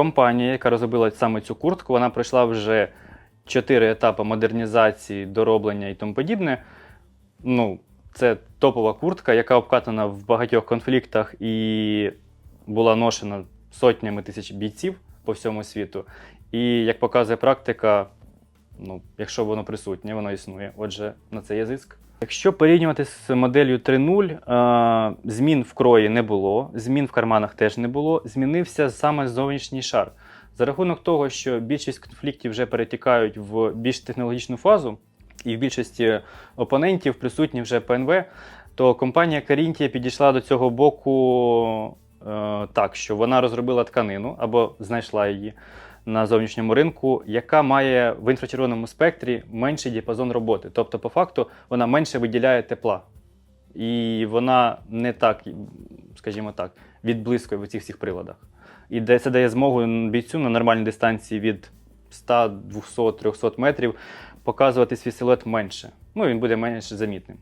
компанія, яка розробила саме цю куртку, вона пройшла вже чотири етапи модернізації, дороблення і тому подібне. Ну, це топова куртка, яка обкатана в багатьох конфліктах і була ношена сотнями тисяч бійців по всьому світу. І як показує практика, ну, якщо воно присутнє, воно існує. Отже, на це є зиск. Якщо порівнювати з моделлю 3.0, е, змін в крої не було, змін в карманах теж не було. Змінився саме зовнішній шар. За рахунок того, що більшість конфліктів вже перетікають в більш технологічну фазу, і в більшості опонентів присутні вже ПНВ, то компанія Carintія підійшла до цього боку е, так, що вона розробила тканину або знайшла її на зовнішньому ринку, яка має в інфрачервоному спектрі менший діапазон роботи. Тобто, по факту, вона менше виділяє тепла. І вона не так, скажімо так, відблискує в цих всіх приладах. І де- це дає змогу бійцю на нормальній дистанції від 100, 200, 300 метрів показувати свій силует менше. Ну, він буде менш замітним.